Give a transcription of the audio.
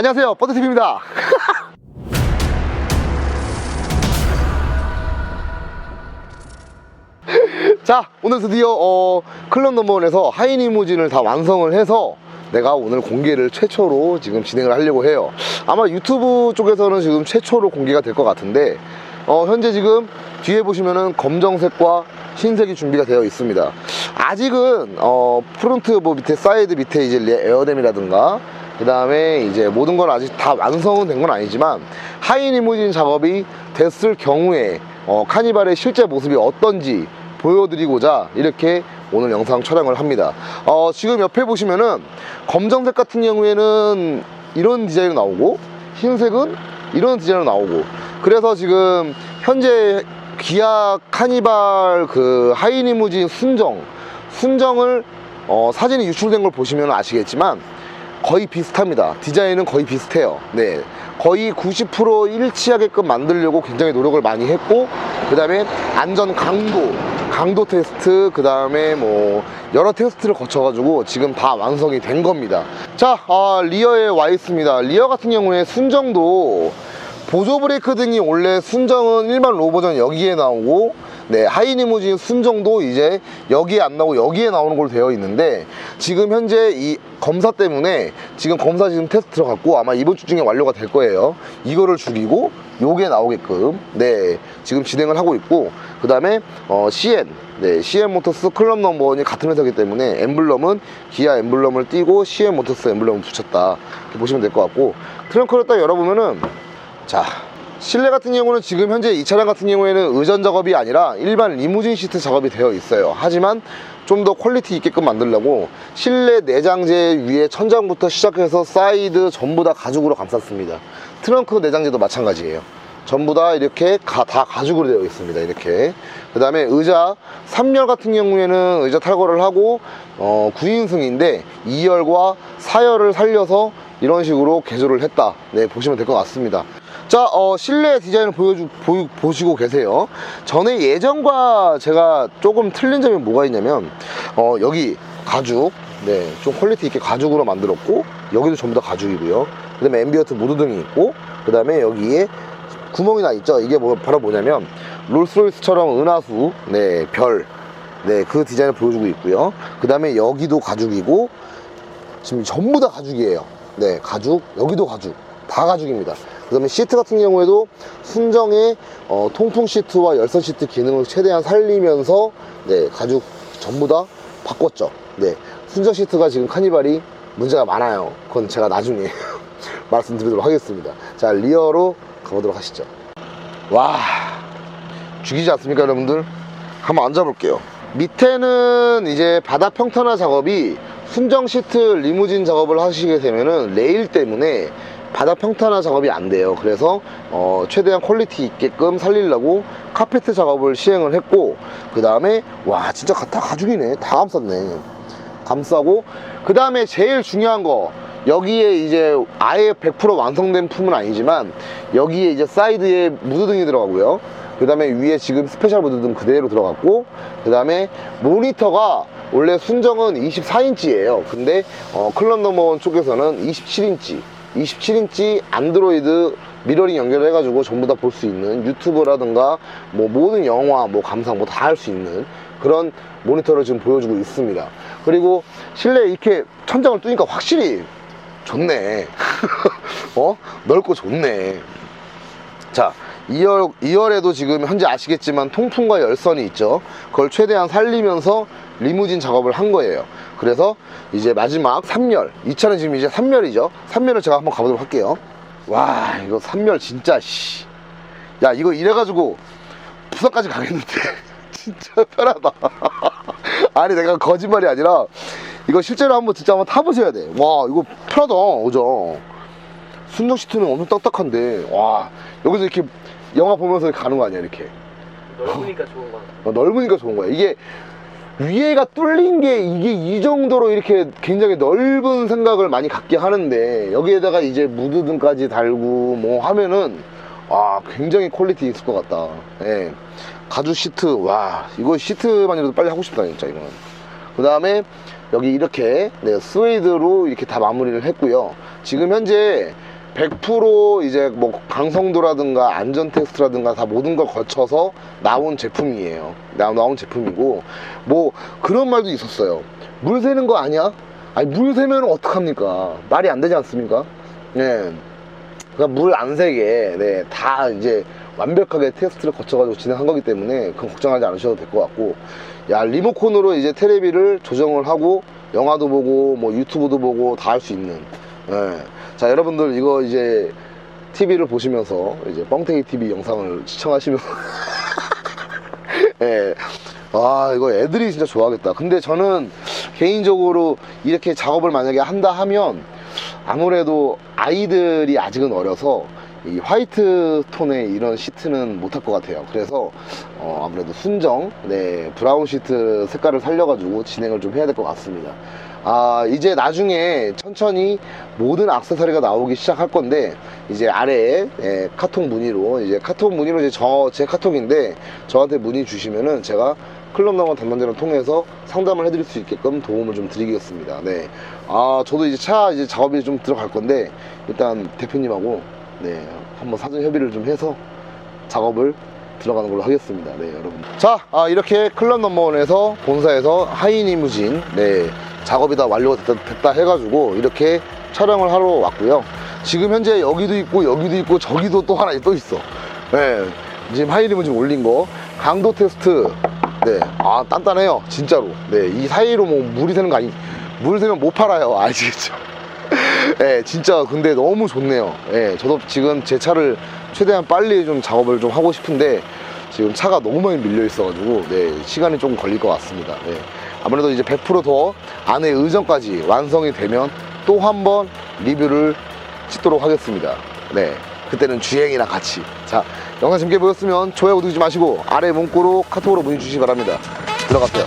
안녕하세요. 버드TV입니다. 자 오늘 드디어 어, 클럽 넘버원에서 하이리무진을 다 완성을 해서 내가 오늘 공개를 최초로 지금 진행을 하려고 해요. 아마 유튜브 쪽에서는 지금 최초로 공개가 될 것 같은데 어, 현재 지금 뒤에 보시면은 검정색과 흰색이 준비가 되어 있습니다. 아직은 어, 프론트 뭐 밑에 사이드 밑에 이제 에어댐이라든가 그 다음에 이제 모든 건 아직 다 완성은 된 건 아니지만 하이 리무진 작업이 됐을 경우에 어, 카니발의 실제 모습이 어떤지 보여드리고자 이렇게 오늘 영상 촬영을 합니다. 어, 지금 옆에 보시면은 검정색 같은 경우에는 이런 디자인이 나오고 흰색은 이런 디자인으로 나오고 그래서 지금 현재 기아 카니발 그 하이리무진 순정 순정을 어, 사진이 유출된 걸 보시면 아시겠지만 거의 비슷합니다. 디자인은 거의 비슷해요. 네. 거의 90% 일치하게끔 만들려고 굉장히 노력을 많이 했고, 그 다음에 안전 강도, 강도 테스트, 그 다음에 뭐, 여러 테스트를 거쳐가지고 지금 다 완성이 된 겁니다. 자, 아, 리어에 와 있습니다. 리어 같은 경우에 순정도 보조 브레이크 등이 원래 순정은 일반 로 버전 여기에 나오고 네 하이리무진 순정도 이제 여기에 안 나오고 여기에 나오는 걸로 되어 있는데 지금 현재 이 검사 때문에 지금 검사 지금 테스트 들어갔고 아마 이번 주 중에 완료가 될 거예요. 이거를 죽이고 요게 나오게끔. 네 지금 진행을 하고 있고 그 다음에 어, CN 네, CN 모터스 클럽 넘버원이 같은 회사이기 때문에 엠블럼은 기아 엠블럼을 띄고 CN 모터스 엠블럼을 붙였다. 이렇게 보시면 될 것 같고 트렁크를 딱 열어보면은 자 실내 같은 경우는 지금 현재 이 차량 같은 경우에는 의전 작업이 아니라 일반 리무진 시트 작업이 되어 있어요. 하지만 좀 더 퀄리티 있게끔 만들려고 실내 내장재 위에 천장부터 시작해서 사이드 전부 다 가죽으로 감쌌습니다. 트렁크 내장재도 마찬가지예요. 전부 다 이렇게 가- 다 가죽으로 되어 있습니다. 이렇게. 그 다음에 의자 3열 같은 경우에는 의자 탈거를 하고 어, 9인승인데 2열과 4열을 살려서 이런 식으로 개조를 했다. 네 보시면 될 것 같습니다 자 어, 실내 디자인을 보여주, 보, 보시고 계세요. 전에 예전과 제가 조금 틀린 점이 뭐가 있냐면 어, 여기 가죽 네, 좀 퀄리티 있게 가죽으로 만들었고 여기도 전부 다 가죽이고요. 그 다음에 앰비어트 무드등이 있고 그 다음에 여기에 구멍이 나 있죠? 이게 뭐, 바로 뭐냐면 롤스로이스처럼 은하수 네, 별 네, 그 디자인을 보여주고 있고요. 그 다음에 여기도 가죽이고 지금 전부 다 가죽이에요. 네 가죽 여기도 가죽 다 가죽입니다. 그 다음에 시트 같은 경우에도 순정의 어, 통풍 시트와 열선 시트 기능을 최대한 살리면서 네 가죽 전부 다 바꿨죠. 네. 순정 시트가 지금 카니발이 문제가 많아요. 그건 제가 나중에 말씀드리도록 하겠습니다. 자 리어로 가보도록 하시죠. 와 죽이지 않습니까 여러분들? 한번 앉아볼게요. 밑에는 이제 바닥 평탄화 작업이 순정 시트 리무진 작업을 하시게 되면은 레일 때문에 바닥 평탄화 작업이 안 돼요. 그래서 어, 최대한 퀄리티 있게끔 살리려고 카페트 작업을 시행을 했고 그 다음에 와 진짜 가- 다 가죽이네. 다 감쌌네. 감싸고 그 다음에 제일 중요한 거 여기에 이제 아예 100% 완성된 품은 아니지만 여기에 이제 사이드에 무드등이 들어가고요. 그 다음에 위에 지금 스페셜 무드등 그대로 들어갔고 그 다음에 모니터가 원래 순정은 24인치예요. 근데 어, 클럽 넘버원 쪽에서는 27인치 27인치 안드로이드 미러링 연결해 가지고 전부 다 볼 수 있는 유튜브라든가 뭐 모든 영화 뭐 감상 뭐 다 할 수 있는 그런 모니터를 지금 보여주고 있습니다. 그리고 실내에 이렇게 천장을 뚫으니까 확실히 좋네. 어? 넓고 좋네. 자 2열, 2열에도 지금 현재 아시겠지만 통풍과 열선이 있죠. 그걸 최대한 살리면서 리무진 작업을 한 거예요. 그래서 이제 마지막 3열 이 차는 지금 이제 3열이죠. 3열을 제가 한번 가보도록 할게요. 와 이거 3열 진짜 씨. 야 이거 이래가지고 부산까지 가겠는데. 진짜 편하다. 아니 내가 거짓말이 아니라 이거 실제로 한번 진짜 한번 타보셔야 돼와 이거 편하다. 오죠? 순정 시트는 엄청 딱딱한데. 와 여기서 이렇게 영화 보면서 가는 거 아니야 이렇게? 넓으니까 좋은 거 같아. 어, 넓으니까 좋은 거야. 이게 위에가 뚫린 게 이게 이 정도로 이렇게 굉장히 넓은 생각을 많이 갖게 하는데 여기에다가 이제 무드등까지 달고 뭐 하면은 와 굉장히 퀄리티 있을 것 같다. 예. 가죽 시트. 와 이거 시트만이라도 빨리 하고 싶다 진짜 이거는. 그 다음에 여기 이렇게 네, 스웨이드로 이렇게 다 마무리를 했고요. 지금 현재 100% 이제 뭐 강성도라든가 안전 테스트라든가 다 모든 걸 거쳐서 나온 제품이에요. 나, 나온 제품이고 뭐 그런 말도 있었어요. 물 새는 거 아니야? 아니 물 새면 어떡합니까? 말이 안 되지 않습니까? 네. 그러니까 물 안 새게 네, 다 이제 완벽하게 테스트를 거쳐가지고 진행한 거기 때문에 그건 걱정하지 않으셔도 될 것 같고 야 리모컨으로 이제 테레비를 조정을 하고 영화도 보고 뭐 유튜브도 보고 다 할 수 있는 예. 자 여러분들 이거 이제 TV를 보시면서 이제 뻥튀기 TV 영상을 시청하시면 예. 아 이거 애들이 진짜 좋아하겠다 근데 저는 개인적으로 이렇게 작업을 만약에 한다 하면 아무래도 아이들이 아직은 어려서 이 화이트 톤의 이런 시트는 못할 것 같아요. 그래서 어, 아무래도 순정, 네 브라운 시트 색깔을 살려가지고 진행을 좀 해야 될 것 같습니다. 아 이제 나중에 천천히 모든 악세사리가 나오기 시작할 건데 이제 아래에 예, 카톡 문의로 이제 카톡 문의로 이제 저 제 카톡인데 저한테 문의 주시면은 제가 클럽 넘어 담당자를 통해서 상담을 해드릴 수 있게끔 도움을 좀 드리겠습니다. 네. 아, 저도 이제 차 이제 작업이 좀 들어갈 건데, 일단 대표님하고, 네, 한번 사전 협의를 좀 해서 작업을 들어가는 걸로 하겠습니다. 네, 여러분. 자, 아, 이렇게 클럽 넘버원에서 본사에서 하이니무진, 네, 작업이 다 완료가 됐다, 됐다 해가지고, 이렇게 촬영을 하러 왔고요. 지금 현재 여기도 있고, 여기도 있고, 저기도 또 하나 또 있어. 네, 지금 하이니무진 올린 거, 강도 테스트, 네, 아 단단해요, 진짜로. 네, 이 사이로 뭐 물이 새는 거 아니, 물 새면 못 팔아요, 아시겠죠? 네, 진짜 근데 너무 좋네요. 네, 저도 지금 제 차를 최대한 빨리 좀 작업을 좀 하고 싶은데 지금 차가 너무 많이 밀려 있어가지고 네, 시간이 좀 걸릴 것 같습니다. 네, 아무래도 이제 100%더 안에 의전까지 완성이 되면 또 한 번 리뷰를 찍도록 하겠습니다. 네, 그때는 주행이랑 같이. 자, 영상 재밌게 보셨으면 좋아요, 구독 잊지 마시고 아래 문구로 카톡으로 문의 주시기 바랍니다. 들어가세요.